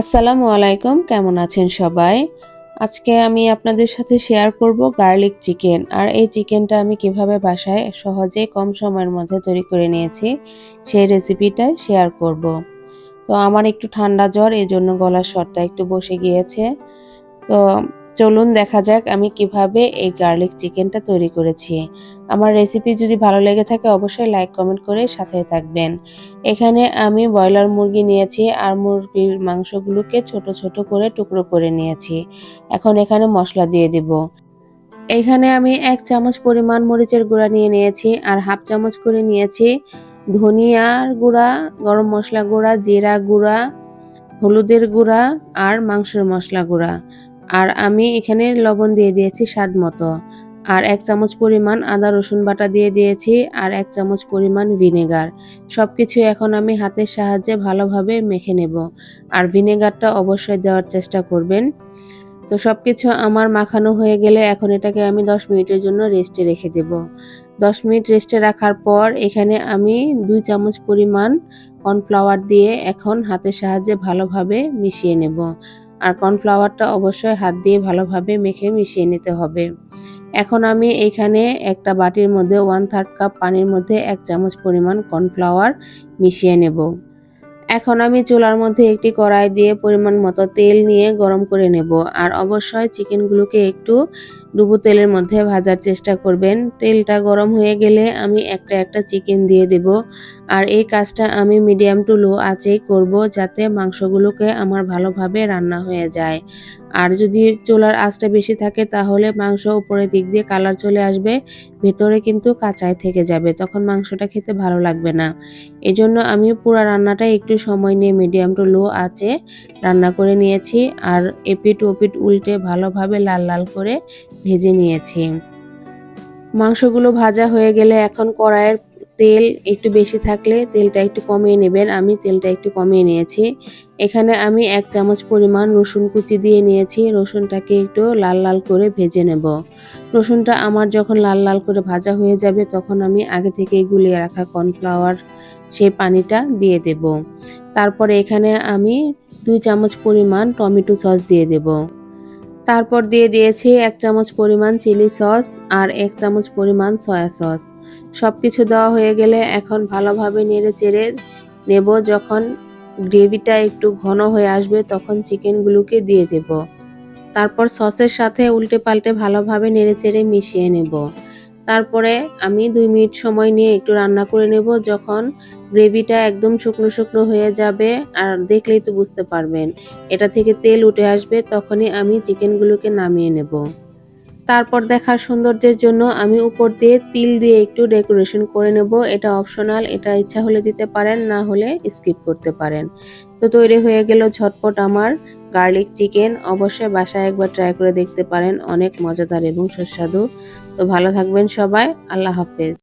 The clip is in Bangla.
আসসালামু আলাইকুম, কেমন আছেন সবাই? আজকে আমি আপনাদের সাথে শেয়ার করব গার্লিক চিকেন আর এই চিকেনটা আমি কীভাবে বাসায় সহজে কম সময়ের মধ্যে তৈরি করে নিয়েছি, সেই রেসিপিটা শেয়ার করব। তো আমার একটু ঠান্ডা জ্বর এই জন্য গলার স্বরটা একটু বসে গিয়েছে। তো চলুন দেখা যাক আমি কীভাবে এই গার্লিক চিকেনটা তৈরি করেছি। আমার রেসিপি যদি ভালো লেগে থাকে অবশ্যই লাইক কমেন্ট করে সাথে থাকবেন। এখানে আমি ব্রয়লার মুরগি নিয়েছি আর মুরগির মাংসগুলোকে ছোট ছোট করে টুকরো করে নিয়েছি। এখন এখানে মশলা দিয়ে দিব। এখানে আমি এক চামচ পরিমাণ মরিচের গুঁড়া নিয়ে নিয়েছি আর হাফ চামচ করে নিয়েছি ধনিয়ার গুঁড়া, গরম মশলা গুঁড়া, জিরা গুঁড়া, হলুদের গুঁড়া আর মাংসের মশলা গুঁড়া। আর আমি এখানে লবণ দিয়ে দিয়েছি স্বাদ মতো। আর এক চামচ পরিমাণ আদা রসুন বাটা দিয়ে দিয়েছি আর এক চামচ পরিমাণ ভিনেগার। সব কিছু এখন আমি হাতের সাহায্যে ভালোভাবে মেখে নেব। আর ভিনেগারটা অবশ্যই দেওয়ার চেষ্টা করবেন। তো সব কিছু আমার মাখানো হয়ে গেলে এখন এটাকে আমি 10 মিনিটের জন্য রেস্টে রেখে দেব। 10 মিনিট রেস্টে রাখার পর এখানে আমি দুই চামচ পরিমাণ কর্নফ্লাওয়ার দিয়ে এখন হাতের সাহায্যে ভালোভাবে মিশিয়ে নেব। আর কর্নফ্লাওয়ারটা অবশ্যই হাত দিয়ে ভালোভাবে মেখে মিশিয়ে নিতে হবে। এখন আমি এখানে একটা বাটির মধ্যে ওয়ান থার্ড কাপ পানির মধ্যে এক চামচ পরিমাণ কর্নফ্লাওয়ার মিশিয়ে নেব। এখন আমি চুলার মধ্যে একটি কড়াই দিয়ে পরিমাণ মতো তেল নিয়ে গরম করে নেব। আর অবশ্যই চিকেনগুলোকে একটু ডুবো তেলের মধ্যে ভাজার চেষ্টা করবেন। তেলটা গরম হয়ে গেলে আমি একটা একটা চিকেন দিয়ে দেব। আর এই কাজটা আমি মিডিয়াম টু লো আঁচেই করব যাতে মাংসগুলোকে আমার ভালোভাবে রান্না হয়ে যায়। আর যদি চোলার আঁচটা বেশি থাকে তাহলে মাংস উপরের দিক দিয়ে কালার চলে আসবে, ভেতরে কিন্তু কাঁচায় থেকে যাবে, তখন মাংসটা খেতে ভালো লাগবে না। এজন্য আমি পুরো রান্নাটা একটু সময় নিয়ে মিডিয়াম টু লো আছে রান্না করে নিয়েছি। আর এপিট ওপিট উল্টে ভালোভাবে লাল লাল করে ভেজে নিয়েছি। মাংসগুলো ভাজা হয়ে গেলে এখন কড়াইয়ের তেল একটু বেশি থাকলে তেলটা একটু কমিয়ে নেবেন। আমি তেলটা একটু কমিয়ে নিয়েছি। এখানে আমি এক চামচ পরিমাণ রসুন কুচি দিয়ে নিয়েছি। রসুনটাকে একটু লাল লাল করে ভেজে নেব। রসুনটা আমার যখন লাল লাল করে ভাজা হয়ে যাবে তখন আমি আগে থেকে গুলিয়ে রাখা কর্নফ্লাওয়ার সেই পানিটা দিয়ে দেব। তারপরে এখানে আমি দুই চামচ পরিমাণ টমেটো সস দিয়ে দেব। তারপর দিয়ে দিয়েছি এক চামচ পরিমাণ চিলি সস আর এক চামচ পরিমাণ সয়া সস। সব কিছু দেওয়া হয়ে গেলে এখন ভালোভাবে নেড়ে চেড়ে নেব। যখন গ্রেভিটা একটু ঘন হয়ে আসবে তখন চিকেনগুলোকে দিয়ে দেব। তারপর সসের সাথে উল্টে পাল্টে ভালোভাবে নেড়ে চেড়ে মিশিয়ে নেব। তারপরে আমি দুই মিনিট সময় নিয়ে একটু রান্না করে নেব, যখন গ্রেভিটা একদম শুকনো শুকনো হয়ে যাবে, আর দেখলেই তো বুঝতে পারবেন। এটা থেকে তেল উঠে আসবে, তখনই আমি চিকেনগুলোকে নামিয়ে নেব। তারপর দেখার সৌন্দর্যের জন্য আমি উপর দিয়ে তিল দিয়ে একটু ডেকোরেশন করে নেব। এটা অপশনাল, এটা ইচ্ছা হলে দিতে পারেন, না হলে স্কিপ করতে পারেন। তো তৈরি হয়ে গেল ঝটপট আমার গার্লিক চিকেন অবশ্যই বাসায় একবার ট্রাই করে দেখতে পারেন, অনেক মজাদার এবং সুস্বাদু। তো ভালো থাকবেন সবাই, আল্লাহ হাফেজ।